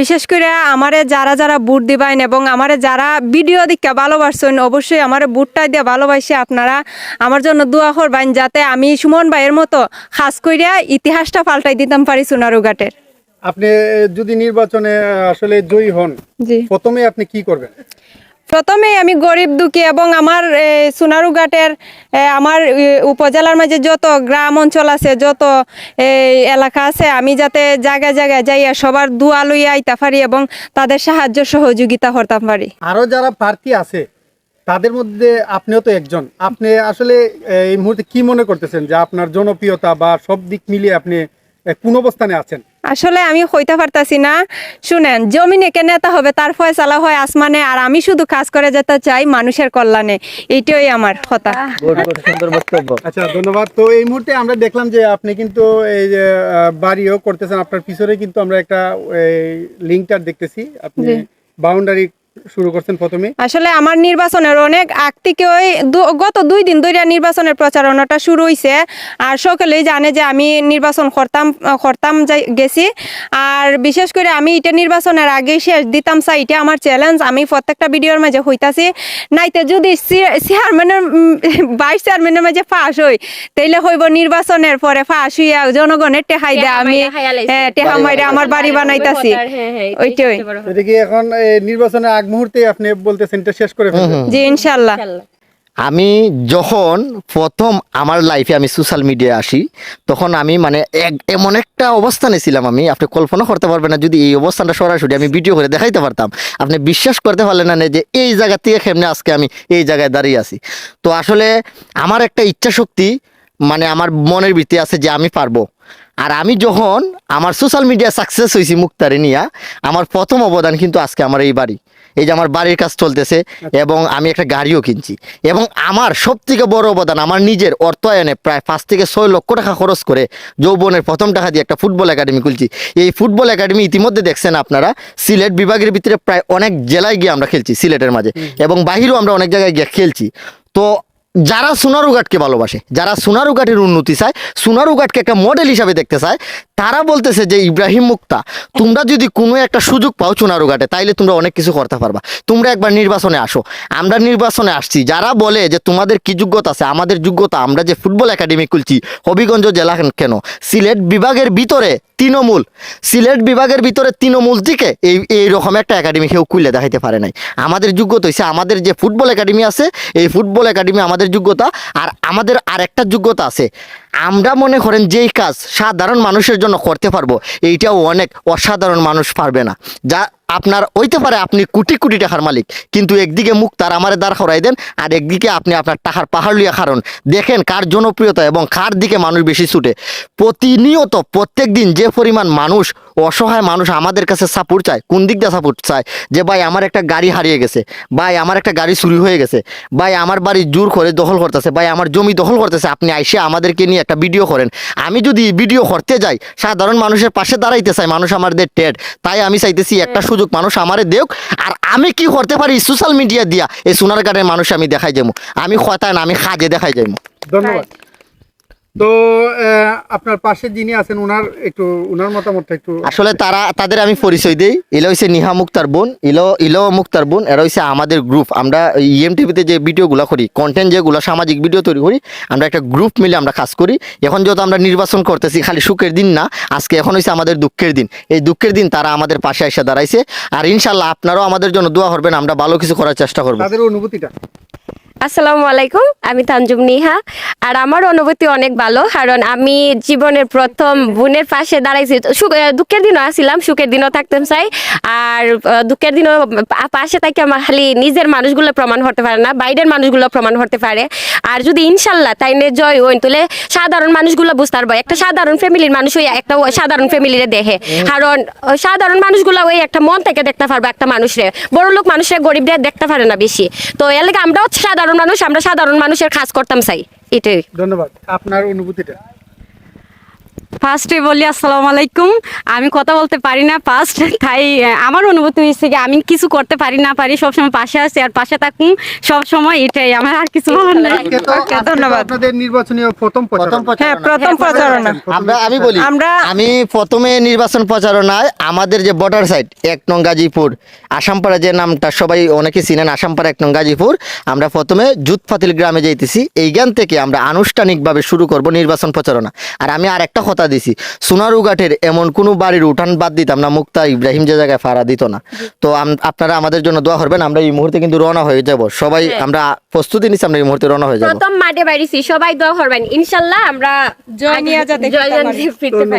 বিশেষ করে আমারে যারা যারা বুট দিবেন এবং আমারে যারা ভিডিও দিকে ভালোবাসছেন অবশ্যই আমার বুটটা দিয়ে ভালোবাসে। আপনারা আমার জন্য দোয়া করবেন যাতে আমি সুমন ভাইয়ের মতো খাস করিয়া ইতিহাসটা পাল্টাই দিতাম পারি সোনারুঘাটের আপনি যদি নির্বাচনে আসলে জয়ী হন প্রথমে আপনি কি করবেন? প্রথমেই আমি গরিব, দুঃখী এবং আমার সোনারুঘাটের আমার উপজেলার মাঝে যত গ্রাম অঞ্চল আছে, যত এলাকা আছে, আমি যাতে জায়গায় জায়গায় যাইয়া সবার দুয়া লইয়া আইতা পারি এবং তাদের সাহায্য সহযোগিতা করতাম পারি। আরও যারা প্রার্থী আছে, তাদের মধ্যে আপনিও তো একজন। আপনি আসলে এই মুহূর্তে কি মনে করতেছেন যে আপনার জনপ্রিয়তা বা সব দিক মিলিয়ে আপনি কোন অবস্থানে আছেন? আসলে আমি হইতে পারতাছি না। শুনেন জমিনে কে নেতা হবে তার ফয়সালা হয় আসমানে আর আমি শুধু কাজ করে যেতে চাই মানুষের কল্যাণে। এইটাই আমার কথা। সুন্দর বক্তব্য। আচ্ছা ধন্যবাদ। তো এই মুহূর্তে আমরা দেখলাম যে আপনি কিন্তু এই যে বাড়িও করতেছেন। আপনার পিছনে কিন্তু আমরা একটা লিঙ্কটা দেখতেছি। আপনি বাউন্ডারি শুরু করছেন প্রথমে? আসলে আমার নির্বাচনের অনেক আগ থেকে ওই গত দুই দিন ধরে নির্বাচনের প্রচারণাটা শুরু হয়েছে আর সকলেই জানে যে আমি নির্বাচন করতাম করতাম গেছি। আর বিশেষ করে আমি এটা নির্বাচনের আগে শেষ দিতাম চাই এটা আমার চ্যালেঞ্জ আমি প্রত্যেকটা ভিডিওর মাঝে হইতাছি নাইতে যদি চেয়ারম্যানের ভাইস চেয়ারম্যানের মাঝে ফাঁস হই তাইলে হইব নির্বাচনের পরে ফাঁস হইয়া জনগণের টেহাই দেয়। আমি হ্যাঁ টেহা মাইরে আমার বাড়ি বানাইতাছি। ওইটাই। এখন নির্বাচনের আগ মুহূর্তে আপনি বলতেছেন এটা শেষ করে ফেলবেন। জি ইনশাল্লাহ আমি যখন প্রথম আমার লাইফে আমি সোশ্যাল মিডিয়ায় আসি তখন আমি মানে এক- এমন একটা অবস্থানে ছিলাম আমি আপনি কল্পনা করতে পারবেন না যদি এই অবস্থানটা সরাসরি আমি ভিডিও করে দেখাইতে পারতাম। আপনি বিশ্বাস করতে পারলেন না যে এই জায়গা থেকে কেমনে আজকে আমি এই জায়গায় দাঁড়িয়ে আছি। তো আসলে আমার একটা ইচ্ছা শক্তি মানে আমার মনের ভিত্তি আছে যে আমি পারব। আর আমি যখন আমার সোশ্যাল মিডিয়া সাকসেস হয়েছি মুক্তারে নিয়া আমার প্রথম অবদান কিন্তু আজকে আমার এই বাড়ি। এই যে আমার বাড়ির কাজ চলতেছে এবং আমি একটা গাড়িও কিনছি। এবং আমার সব থেকে বড় অবদান আমার নিজের অর্থায়নে প্রায় পাঁচ থেকে ছয় লক্ষ টাকা খরচ করে যৌবনের প্রথম টাকা দিয়ে একটা ফুটবল একাডেমি খুলছি। এই ফুটবল একাডেমি ইতিমধ্যে দেখছেন আপনারা সিলেট বিভাগের ভিতরে প্রায় অনেক জেলায় গিয়ে আমরা খেলছি সিলেটের মাঝে। এবং বাহিরেও আমরা অনেক জায়গায় গিয়ে খেলছি। তো যারা সোনারুঘাটকে ভালোবাসে যারা সোনারুঘাটের উন্নতি চায় সোনারুঘাটকে একটা মডেল হিসাবে দেখতে চায় তারা বলতেছে যে ইব্রাহিম মুক্তা, তোমরা যদি কোনো একটা সুযোগ পাও সোনারুঘাটে তাইলে তোমরা অনেক কিছু করতে পারবা। তোমরা একবার নির্বাচনে আসো। আমরা নির্বাচনে আসছি। যারা বলে যে তোমাদের কি যোগ্যতা আছে, আমাদের যোগ্যতা, আমরা যে ফুটবল একাডেমি খুলছি, হবিগঞ্জ জেলা কেন? সিলেট বিভাগের ভিতরে তৃণমূল। সিলেট বিভাগের ভিতরে তৃণমূল থেকে এই এইরকম একটা একাডেমি কেউ খুলে দেখাইতে পারে নাই। আমাদের যোগ্যতা হচ্ছে আমাদের যে ফুটবল একাডেমি আছে, এই ফুটবল একাডেমি আমাদের যোগ্যতা, আর আমাদের আরেকটা যোগ্যতা আছে। আমরা মনে করেন যেই কাজ সাধারণ মানুষের জন্য করতে পারব এইটাও অনেক অসাধারণ মানুষ পারবে না। যা আপনার হইতে পারে আপনি কোটি কোটি টাকার মালিক, কিন্তু একদিকে মুখ তার আমারে দাঁড় করাই দেন, আর একদিকে আপনি আপনার টাকার পাহাড় লিয়া কারণ দেখেন কার জনপ্রিয়তা এবং কার দিকে মানুষ বেশি ছুটে। প্রতিনিয়ত প্রত্যেক দিন যে পরিমাণ মানুষ, অসহায় মানুষ আমাদের কাছে সাপোর্ট চায়, কোন দিক দিয়ে সাপোর্ট চায়? যে ভাই আমার একটা গাড়ি হারিয়ে গেছে, ভাই আমার একটা গাড়ি চুরি হয়ে গেছে, ভাই আমার বাড়ি জোর করে দখল করতেছে, ভাই আমার জমি দখল করতেছে, আপনি আইসে আমাদেরকে নিয়ে একটা ভিডিও করেন। আমি যদি ভিডিও করতে যাই, সাধারণ মানুষের পাশে দাঁড়াইতে চাই, মানুষ আমাদের টেড তাই আমি চাইতেছি একটা সুযোগ মানুষ আমারে দেখ আর আমি কি করতে পারি সোশ্যাল মিডিয়া দিয়া? এই সোনার কার্ডের মানুষ আমি দেখাই যাব আমি হতায় না আমি সাজে দেখাই যাব ধন্যবাদ। তো আপনার পাশে যিনি আছেন ওনার একটু ওনার মতামতটা একটু আসলে তারা তাদের আমি পরিচয় দেই। এলো হচ্ছে নিহা মুক্তার বোন ইলো ইলো মুক্তার বোন এরা হচ্ছে আমাদের গ্রুপ আমরা ইএম টিভিতে যে ভিডিওগুলো করি কন্টেন্ট যেগুলো সামাজিক ভিডিও তৈরি করি আমরা একটা গ্রুপ মিলে আমরা কাজ করি। এখন যেহেতু আমরা নির্বাচন করতেছি খালি সুখের দিন না আজকে এখন হচ্ছে আমাদের দুঃখের দিন। এই দুঃখের দিন তারা আমাদের পাশে এসে দাঁড়াইছে। আর ইনশাল্লাহ আপনারাও আমাদের জন্য দোয়া করবেন আমরা ভালো কিছু করার চেষ্টা করব। তাদের অনুভূতিটা? আসসালামু আলাইকুম, আমি তানজুম নিহা। আর আমার অনুভূতি অনেক ভালো, কারণ আমি জীবনের প্রথম বোনের পাশে দাঁড়াইছি। দুঃখের দিনও আসছিলাম সুখের দিনও থাকতাম চাই। আর দুঃখের দিনও পাশে আমার খালি নিজের মানুষগুলো প্রমাণ হতে পারে না, বাইরের মানুষগুলো প্রমাণ হতে পারে। আর যদি ইনশাল্লাহ তাই নিয়ে জয় হইন তুলে সাধারণ মানুষগুলো বুঝতে পারব। একটা সাধারণ ফ্যামিলির মানুষ ওই একটা সাধারণ ফ্যামিলিরে দেখে। কারণ সাধারণ মানুষগুলো ওই একটা মন থেকে দেখতে পারবে একটা মানুষরে। বড় লোক মানুষের গরিবরা দেখতে পারে না বেশি। তো এর লাগে আমরাও সাধারণ মানুষ আমরা সাধারণ মানুষের কাজ করতাম চাই এটাই। ধন্যবাদ। আপনার অনুভূতিটা? ফার্স্টে বলি আসসালামু আলাইকুম। আমি কথা বলতে পারি না ফার্স্ট তাই আমার অনুভূতি হয়েছে যে আমি কিছু করতে পারি না পারি সবসময় পাশে আছি আর পাশে থাকুন সব সময় এটাই আমার আর কিছু বলার নাই। আজকে তো আজকে তো ধন্যবাদ। আপনাদের নির্বাচনীয় প্রথম প্রথম হ্যাঁ প্রথম প্রচারণা। আমরা আমি বলি আমরা- আমি প্রথমে নির্বাচন প্রচারণায় আমাদের যে বর্ডার সাইড এক নং গাজীপুর আসামপাড়া যে নামটা সবাই অনেকে চিনেন আসামপাড়া এক নং গাজীপুর আমরা প্রথমে জুতফাতিল গ্রামে যাইতেছি। এইখান থেকে আমরা আনুষ্ঠানিকভাবে শুরু করব নির্বাচন প্রচারণা। আর আমি আর একটা কথা দিছি। সোনারুঘাটের এমন কোনো বাড়ির উঠান বাদ দিতাম না মুক্তা ইব্রাহিম যে জায়গায় ফাড়া দিত না। তো আপনারা আমাদের জন্য দোয়া করবেন আমরা এই মুহূর্তে কিন্তু রওনা হয়ে যাব। সবাই আমরা প্রস্তুতি নিচ্ছি আমরা এই মুহূর্তে রওনা হয়ে যাব। প্রথম মাঠে বাড়িছি সবাই দোয়া করবেন। ইনশাআল্লাহ আমরা জয় নিয়ে যাতে জয় জানতে ফিরতে পারি।